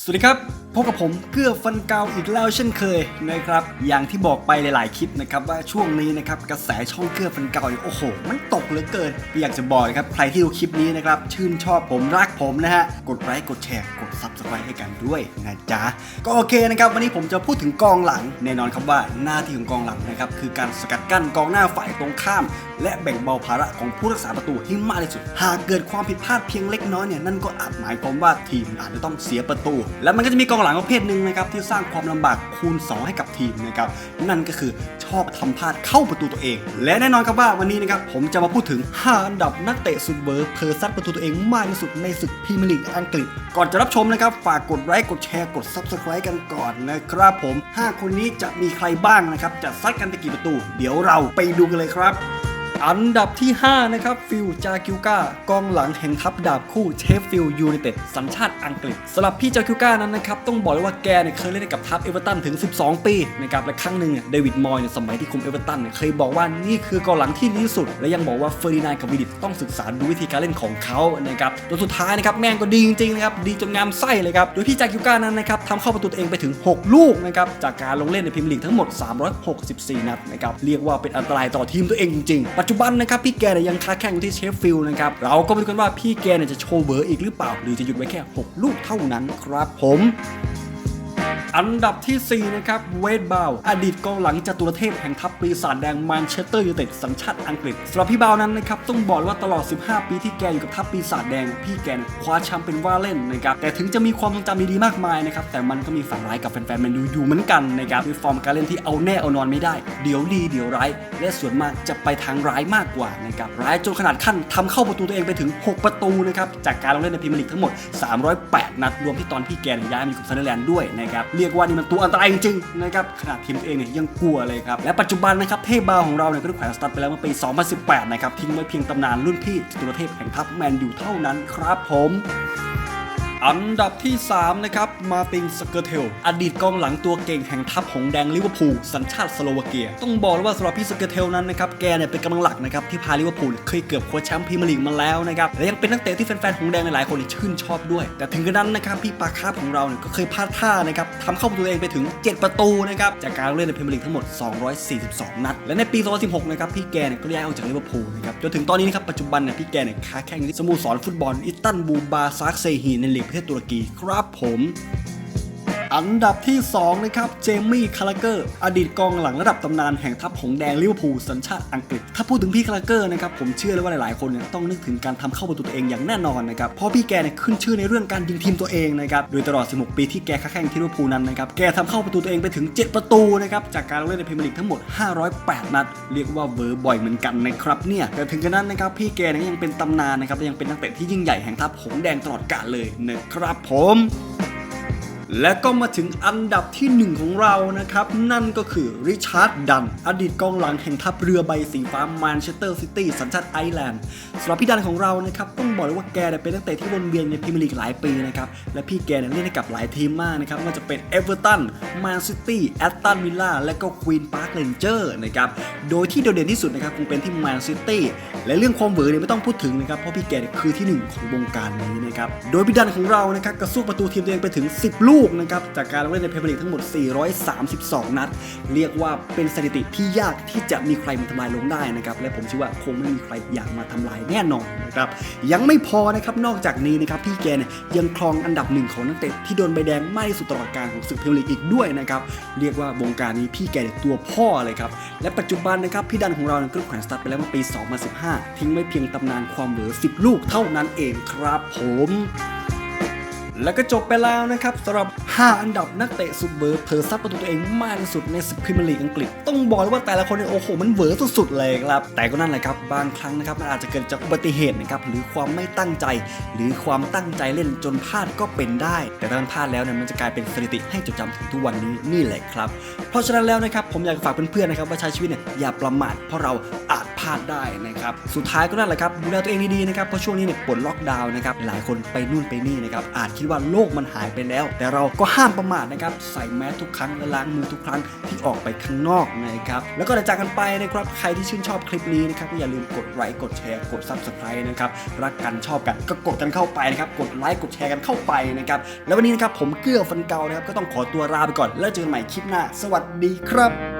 สวัสดีครับ พบกับผมเกื้อฟันเกาอีกแล้วเช่นเคยนะครับ อย่างที่บอกไปหลาย ๆ คลิปนะครับว่าช่วงนี้นะครับกระแสช่องเกื้อฟันเกาเนี่ยโอ้โห มันตกเหลือเกิน อยากจะบอกนะครับใครที่ดูคลิปนี้นะครับชื่นชอบผมรักผมนะฮะกดไลค์กดแชร์กดซับสไครต์ให้กันด้วยนะจ๊ะก็โอเคนะครับวันนี้ผมจะพูดถึงกองหลังแน่นอนครับว่าหน้าที่ของกองหลังนะครับคือการสกัดกั้นกองหน้าฝ่ายตรงข้าม และแบ่งเบาภาระของผู้รักษาประตูให้มากที่สุด หากเกิดความผิดพลาดเพียงเล็กน้อยเนี่ยนั่นก็อาจหมายความว่าทีมอาจจะต้องเสียประตูและมันก็จะมีกองหลังประเภทหนึ่งนะครับที่สร้างความลำบากคูณ 2 ให้กับทีมนะครับนั่นก็คือชอบทำพลาดเข้าประตูตัวเอง และแน่นอนครับว่าวันนี้นะครับผมจะมาพูดถึง 5 อันดับนักเตะสุดเบอร์เพอร์ซัดประตูตัวเองมากที่สุดในศึกพรีเมียร์ลีกอังกฤษ ก่อนจะรับชมนะครับฝากกดไลค์กดแชร์กด Subscribe กันก่อนนะครับผม 5 คนนี้จะมีใครบ้างนะครับจะซัดกันไปกี่ประตู เดี๋ยวเราไปดูกันเลยครับ อันดับที่ 5 นะครับ ฟิลจากิวกากองหลังแห่งทัพดาบคู่เชฟฟิลยูไนเต็ดสัญชาติอังกฤษสำหรับพี่จากิวกานั้นนะครับ ต้องบอกเลยว่าแกเนี่ยเคยเล่นกับทัพเอเวอร์ตันถึง 12 ปีนะครับและครั้งหนึ่งเนี่ยเดวิดมอยเนี่ยสมัยที่คุมเอเวอร์ตันเนี่ยเคยบอกว่านี่คือกองหลังที่ดีที่สุด และยังบอกว่าเฟอร์ดินานด์กับวิดิตต้องศึกษาดูวิธีการเล่นของเขานะครับจนสุดท้ายนะครับแม่งก็ดีจริงๆนะครับดีจนงามไส้เลยครับโดยพี่จากิวกานั้นนะครับทำเข้าประตูตัวเองไปถึง 6 ลูกนะครับจากการลงเล่นในพรีเมียร์ลีกทั้งหมด 364 นัดนะครับเรียกว่าเป็นอันตรายต่อทีมตัวเองจริงๆปัจจบันนะครับพี่แกเนี่ยยังค้าแข่งอยู่ที่เชฟฟิลด์นะครับเราก็มาดูกันว่าพี่แกเนี่ยจะโชว์เบอร์อีกหรือเปล่า หรือจะหยุดไว้แค่ 6 ลูกเท่านั้นครับผม อันดับทีสี่ 4 นะครับ เวดบาว อดีตกองหลังจตุรเทพแห่งทัพปีศาจแดงแมนเชสเตอร์ยูไนเต็ดสัญชาติอังกฤษสำหรับพี่บาวนั้นนะครับ ต้องบอกว่าตลอด 15 ปีที่แกอยู่กับทัพปีศาจแดง พี่แกนคว้าแชมป์เป็นว่าเล่นนะครับ แต่ถึงจะมีความทรงจำดีๆมากมายนะครับ แต่มันก็มีฝันร้ายกับแฟนๆแมนยูอยู่เหมือนกันนะครับด้วยฟอร์มการเล่นที่เอาแน่เอานอนไม่ได้ เดี๋ยวดีเดี๋ยวร้าย และส่วนมากจะไปทางร้ายมากกว่านะครับ ร้ายจนขนาดขั้นทำเข้าประตูตัวเองไปถึง 6 ประตูนะครับ จากการลงเล่นในพรีเมียร์ลีกทั้งหมด 308 นัด รวมที่ตอนพี่แกนย้ายมาอยู่กับซันเดอร์แลนด์ด้วยนะครับเรียกว่านี่มันตัวอันตรายจริงๆนะครับขนาดทีมตัวเองเนี่ยยังกลัวเลยครับและปัจจุบันนะครับเทพบาของเราเนี่ยก็ได้แขวนสตั๊ดไปแล้วเมื่อปี 2018 นะครับทิ้งไว้เพียงตำนานรุ่นพี่จตุรเทพแห่งทัพแมนยูเท่านั้นครับผม อันดับที่ 3 นะครับ มาตินสเกอร์เทล อดีตกองหลังตัวเก่งแห่งทัพหงแดงลิเวอร์พูลสัญชาติสโลวาเกีย ต้องบอกเลยว่าสำหรับพี่สเกอร์เทลนั้นนะครับ แกเนี่ยเป็นกำลังหลักนะครับ ที่พาลิเวอร์พูลเคยเกือบคว้าแชมป์พรีเมียร์ลีกมาแล้วนะครับ และยังเป็นนักเตะที่แฟนๆหงแดงหลายๆคนชื่นชอบด้วย แต่ถึงกระนั้นนะครับพี่ปาคาบของเราเนี่ยก็เคยพลาดท่านะครับทำเข้าประตูเองไปถึง 7 ประตูนะครับจากการเล่นในพรีเมียร์ลีกทั้งหมด 242 นัด และในปี 2016 นะครับพี่แกเนี่ยก็ย้ายออกจากลิเวอร์พูลนะครับจนถึงตอนนี้นะครับปัจจุบันเนี่ยพี่แกเนี่ยค้าแข่งอยู่ที่สโมสรฟุตบอลอิสตันบูลบาซาร์เซฮีในลีกประเทศตุรกีครับผม อันดับที่ 2 นะครับ เจมี่คาราเกอร์ อดีตกองหลังระดับตำนานแห่งทัพหงแดงลิเวอร์พูลสัญชาติอังกฤษ ถ้าพูดถึงพี่คาราเกอร์นะครับ ผมเชื่อเลยว่าหลายๆ คนเนี่ยต้องนึกถึงการทำเข้าประตูตัวเองอย่างแน่นอนนะครับ เพราะพี่แกเนี่ยขึ้นชื่อในเรื่องการยิงทีมตัวเองนะครับ โดยตลอด 16 ปีที่แกค้าแข่งที่ลิเวอร์พูลนั้นนะครับ แกทำเข้าประตูตัวเองไปถึง 7 ประตูนะครับจากการเล่นในพรีเมียร์ลีกทั้งหมด 508 นัด เรียกว่าเวอร์บ่อยเหมือนกันนะครับเนี่ยแต่ถึงกระนั้นนะครับพี่แกเนี่ยยังเป็นตำนานนะครับและยังเป็นนักเตะที่ยิ่งใหญ่แห่งทัพหงแดงตลอดกาลเลยนะครับผม และก็มาถึงอันดับที่ 1 ของเรานะครับ นั่นก็คือริชาร์ดดัน อดีตกองหลังแห่งทัพเรือใบสีฟ้าแมนเชสเตอร์ซิตี้สัญชาติไอร์แลนด์สำหรับพี่ดันของเรานะครับ ต้องบอกเลยว่าแกเนี่ยเป็นนักเตะที่วนเวียนในพรีเมียร์ลีกหลายปีนะครับ และพี่แกเนี่ยเล่นให้กับหลายทีมมากนะครับไม่ว่าจะเป็นเอเวอร์ตันแมนซิตี้แอตตันวิลล่าและก็ควีนพาร์คเรนเจอร์นะครับโดยที่โดดเด่นที่สุดนะครับคงเป็นที่แมนซิตี้และเรื่องความเวอร์เนี่ยไม่ต้องพูดถึงนะครับเพราะพี่แกคือที่หนึ่งของวงการนี้นะครับโดยพี่ดันของเรานะครับกระสู้ประตูทีมตัวเองไปถึง 10 ลูกนะครับจากการลงเล่นในพเมียร์ลีกทั้งหมด 432 นัด เรียกว่าเป็นสถิติที่ยากที่จะมีใครมาทำลายลงได้นะครับและผมเชื่อว่าคงไม่มีใครอยากมาทำลายแน่นอนนะครับยังไม่พอนะครับนอกจากนี้นะครับพี่แกเนี่ยยังครองอันดับหนึ่งของนักเตะที่โดนใบแดงมากที่สุดตลอดการของศึกพรีเมียร์ลีกอีกด้วยนะครับเรียกว่าวงการนี้พี่แกเนี่ยตัวพ่อเลยครับและปัจจุบันนะครับพี่ดันของเราเนี่ยก็แขวนสตาร์ทไปแล้วเมื่อปี 2015 ทิ้งไว้เพียงตำนานความเหลือ 10 ลูกเท่านั้นเองครับผม แล้วก็จบไปแล้วนะครับสำหรับ 5 อันดับนักเตะสุดเบอร์เพอร์ซัดประตูตัวเองมากที่สุดในศึกพรีเมียร์ลีกอังกฤษ ต้องบอกเลยว่าแต่ละคนเนี่ยโอ้โหมันเวอร์สุดๆเลยครับ แต่ก็นั่นแหละครับ บางครั้งนะครับมันอาจจะเกิดจากอุบัติเหตุนะครับหรือความไม่ตั้งใจ หรือความตั้งใจเล่นจนพลาดก็เป็นได้ แต่ถ้ามันพลาดแล้วเนี่ยมันจะกลายเป็นสถิติให้จดจำถึงทุกวันนี้นี่แหละครับ เพราะฉะนั้นแล้วนะครับผมอยากฝากเพื่อนๆนะครับว่าใช้ชีวิตเนี่ยอย่าประมาทเพราะเราอา พลาดได้นะครับ สุดท้ายก็นั่นแหละครับดูแลตัวเองดีๆนะครับ เพราะช่วงนี้เนี่ยปลดล็อกดาวน์นะครับ หลายคนไปนู่นไปนี่นะครับ อาจคิดว่าโลกมันหายไปแล้ว แต่เราก็ห้ามประมาทนะครับ ใส่แมสทุกครั้งและล้างมือทุกครั้งที่ออกไปข้างนอกนะครับ แล้วก็จะจากกันไปนะครับ ใครที่ชื่นชอบคลิปนี้นะครับก็อย่าลืมกดไลค์ กดแชร์ กด subscribe นะครับ รักกันชอบกันก็กดกันเข้าไปนะครับ กดไลค์ กดแชร์กันเข้าไปนะครับ แล้ววันนี้นะครับผมเกื้อฟันเกานะครับ ก็ต้องขอตัวลาไปก่อน แล้วเจอกันใหม่คลิปหน้า สวัสดีครับ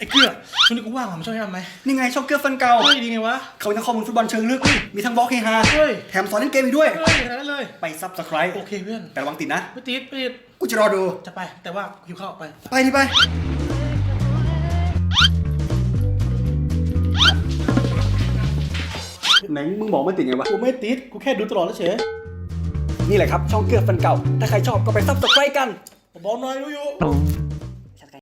ไอ้เกลือช่วงนี้กูว่างว่ะมึงช่วยให้ทำไหมนี่ไงช่องเกื้อฟันเกาเฮ้ยดีไงวะ เขามีทั้งข้อมูลฟุตบอลเชิงลึกมีทั้งบล็อกเฮฮาเฮ้ย แถมสอนเล่นเกมอีกด้วย เฮ้ยขนาดนั้นเลย ไป subscribe โอเคเพื่อนแต่ระวังติดนะ ไม่ติดไม่ติดกูจะรอดู จะไปแต่ว่าหิวข้าวไป ไปดิไปไหนมึงบอกไม่ติดไงวะ กูไม่ติดกูแค่ดูตลอดแล้วเฉยนี่แหละครับช่องเกื้อฟันเก่า ถ้าใครชอบก็ไป subscribe กันบอกหน่อยรู้อยู่